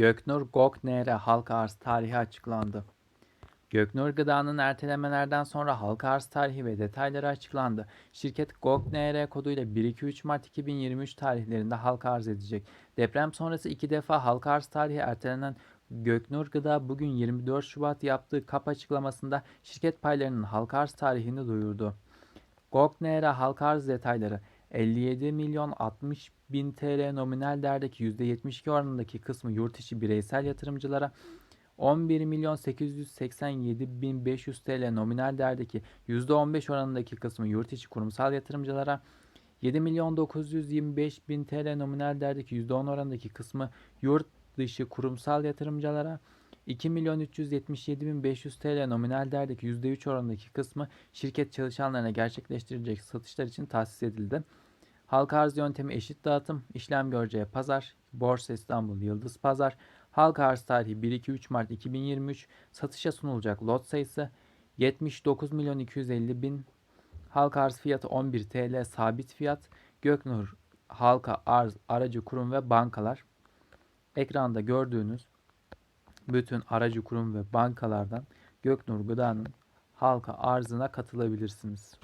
Göknur Goknr halka arz tarihi açıklandı. Göknur Gıda'nın ertelemelerden sonra halka arz tarihi ve detayları açıklandı. Şirket Goknr koduyla 1-2-3 Mart 2023 tarihlerinde halka arz edecek. Deprem sonrası iki defa halka arz tarihi ertelenen Göknur Gıda bugün 24 Şubat yaptığı kap açıklamasında şirket paylarının halka arz tarihini duyurdu. Goknr halka arz detayları 57 milyon 60 bin TL nominal değerdeki %72 oranındaki kısmı yurt içi bireysel yatırımcılara, 11 milyon 887 bin 500 TL nominal değerdeki %15 oranındaki kısmı yurt içi kurumsal yatırımcılara, 7 milyon 925 bin TL nominal değerdeki %10 oranındaki kısmı yurt dışı kurumsal yatırımcılara, 2 milyon 377 bin 500 TL nominal değerdeki %3 oranındaki kısmı şirket çalışanlarına gerçekleştirilecek satışlar için tahsis edildi. Halka arz yöntemi eşit dağıtım, işlem göreceği pazar, Borsa İstanbul Yıldız Pazar, halka arz tarihi 1-2-3 Mart 2023, satışa sunulacak lot sayısı 79 milyon 250 bin, halka arz fiyatı 11 TL sabit fiyat, Göknur halka arz aracı kurum ve bankalar. Ekranda gördüğünüz bütün aracı kurum ve bankalardan Göknur Gıda'nın halka arzına katılabilirsiniz.